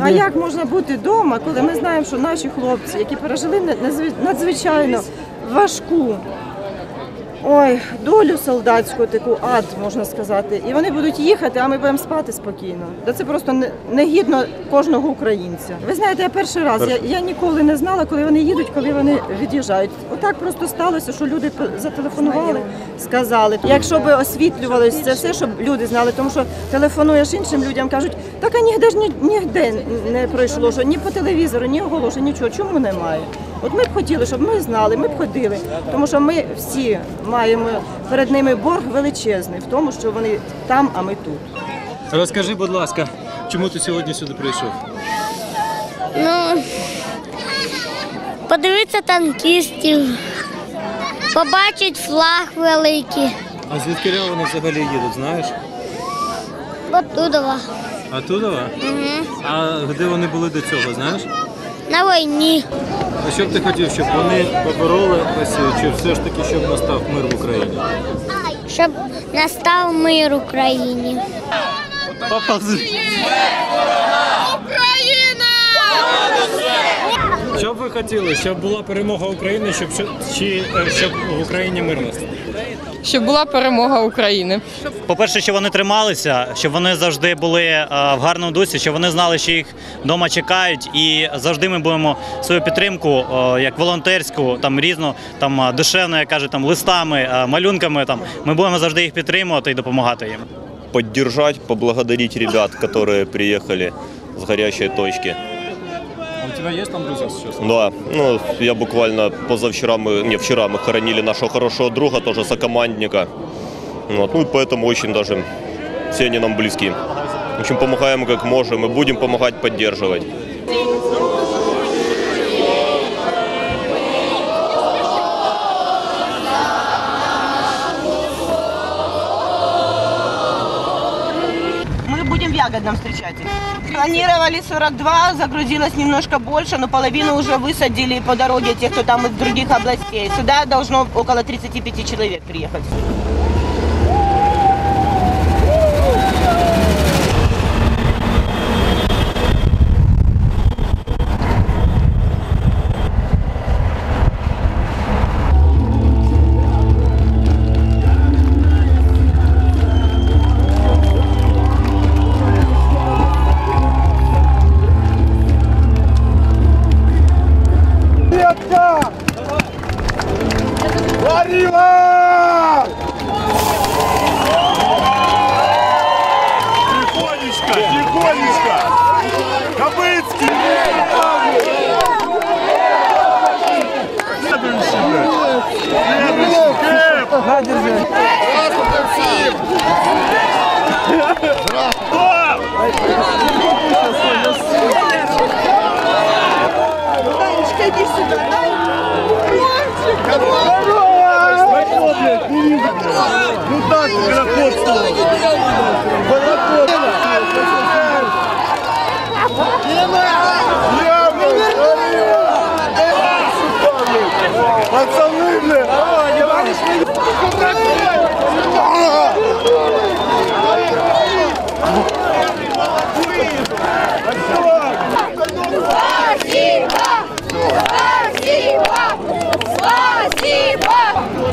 А як можна бути вдома, коли ми знаємо, що наші хлопці, які пережили надзвичайно важку ой, долю солдатську, таку ад, можна сказати, і вони будуть їхати, а ми будемо спати спокійно. Да це просто не- негідно кожного українця. Ви знаєте, я перший раз, я, я ніколи не знала, коли вони їдуть, коли вони від'їжджають. Отак просто сталося, що люди зателефонували, сказали. Якщо б освітлювалося це все, щоб люди знали, тому що телефонуєш іншим людям, кажуть, так а ніде ж ні, ніде не пройшло, що ні по телевізору, ні оголошень, нічого. Чому немає? От ми б хотіли, щоб ми знали, ми б ходили, тому що ми всі маємо перед ними борг величезний в тому, що вони там, а ми тут. Розкажи, будь ласка, чому ти сьогодні сюди прийшов? Ну, подивитися танкістів, побачить флаг великий. А звідки вони взагалі їдуть, знаєш? Отудова. А Угу. А де вони були до цього, знаєш? На війні. А що б ти хотів, щоб вони побороли Росію, чи все ж таки, щоб настав мир в Україні? Щоб настав мир в Україні. Поползи. Що б ви хотіли, щоб була перемога України, щоб чи е, щоб в Україні мир настав? Щоб була перемога України. По-перше, щоб вони трималися, щоб вони завжди були е, в гарному дусі, щоб вони знали, що їх вдома чекають, і завжди ми будемо свою підтримку, е, як волонтерську, там різну, там е, душевну, як кажуть, там листами, малюнками. Там ми будемо завжди їх підтримувати і допомагати їм. поддержать, поблагодарить ребят, которые приехали с горячей точки А у тебе є там друзі зараз? Да, ну, я буквально позавчера мы, не, вчера мы хоронили нашего хорошего друга, тоже сокомандника. Вот, ну и поэтому очень даже все они нам близки. В общем, помогаем как можем и будем помогать, поддерживать. Ягодном встречать. Планировали 42, загрузилось немножко больше, но половину уже высадили по дороге тех, кто там из других областей. Сюда должно около 35 человек приехать. Тихонечко, Пацаны, бля! Давай,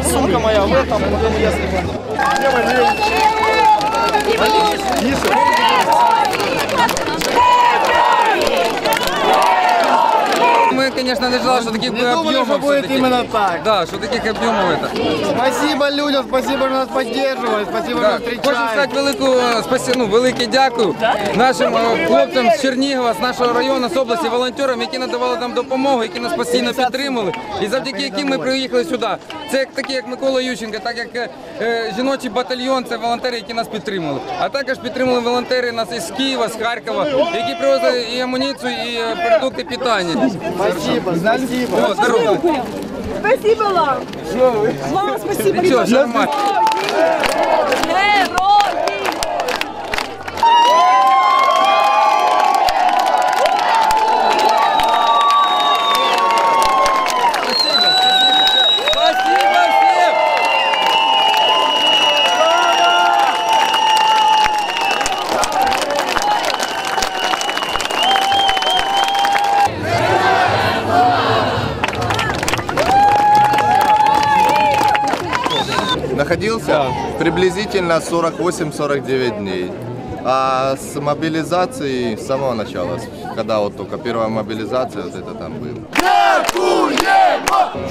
Сука моя, в этом, если... Лево, лево! Герой! Герой! Мы, конечно, не ждали, что таких объемов. что будет всё-таки. именно так. Да, что таких объемов это. Спасибо людям, спасибо, що нас підтримують, спасибо, Да. що Хочу сказати велику е, спасі... ну, велике дякую нашим е, хлопцям з Чернігова, з нашого району, з області, волонтерам, які надавали нам допомогу, які нас постійно підтримали, і завдяки яким ми приїхали сюди. Це як такі, як Микола Ющенко, так як е, е, жіночий батальйон, це волонтери, які нас підтримали. А також підтримали волонтери нас із Києва, з Харкова, які привозили і амуніцію, і е, продукти питання. Спасибо, спасибо. О, здорово. Спасибо вам! Вам спасибо! Нічого, все нормально. Спасибо всем! Отучился, приблизительно 48-49 дней. А с мобилизацией с самого начала, когда вот только первая мобилизация, вот это там было.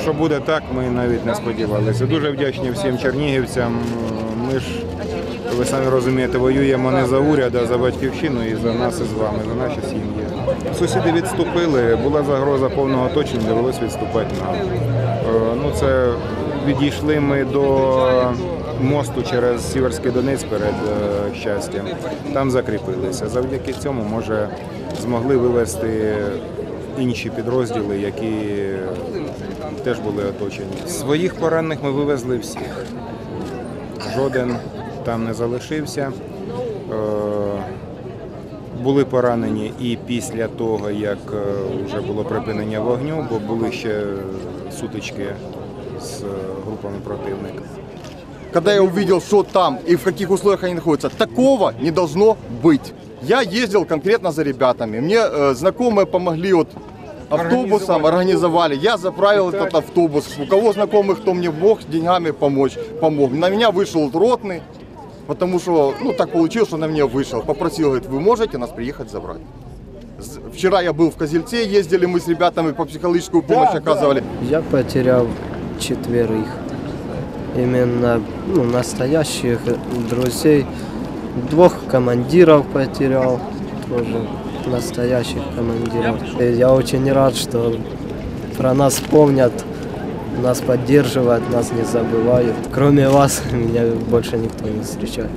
Що буде так, ми навіть не сподівалися. Дуже вдячні всім чернігівцям. Ми ж, ви самі розумієте, воюємо не за уряд, а за батьківщину і за нас і з вами, за наші сім'ї. Сусіди відступили, була загроза повного оточення, довелось відступати нам. Е, Ну, це відійшли ми до мосту через Сіверський Донець перед е, щастям. Там закріпилися. Завдяки цьому, може, змогли вивести інші підрозділи, які теж були оточені. Своїх поранених ми вивезли всіх. Жоден там не залишився. Е, Були поранені і після того, як е, вже було припинення вогню, бо були ще сутички з е, групами противника. Когда я увидел, что там и в каких условиях они находятся, такого не должно быть. Я ездил конкретно за ребятами. Мне э, знакомые помогли вот автобусом, организовали. Я заправил этот автобус. У кого знакомых, кто мне мог деньгами помочь, помог. На меня вышел ротный, потому что, ну, так получилось, что на меня вышел. Попросил, говорит, вы можете нас приехать забрать? З- Вчера я был в Козельце, ездили мы с ребятами по психологическую помощь оказывали. Я потерял четверых. Именно ну, настоящих друзей. Двух командиров потерял. Тоже настоящих командиров. И я очень рад, что про нас помнят, нас поддерживают, нас не забывают. Кроме вас, меня больше никто не встречает.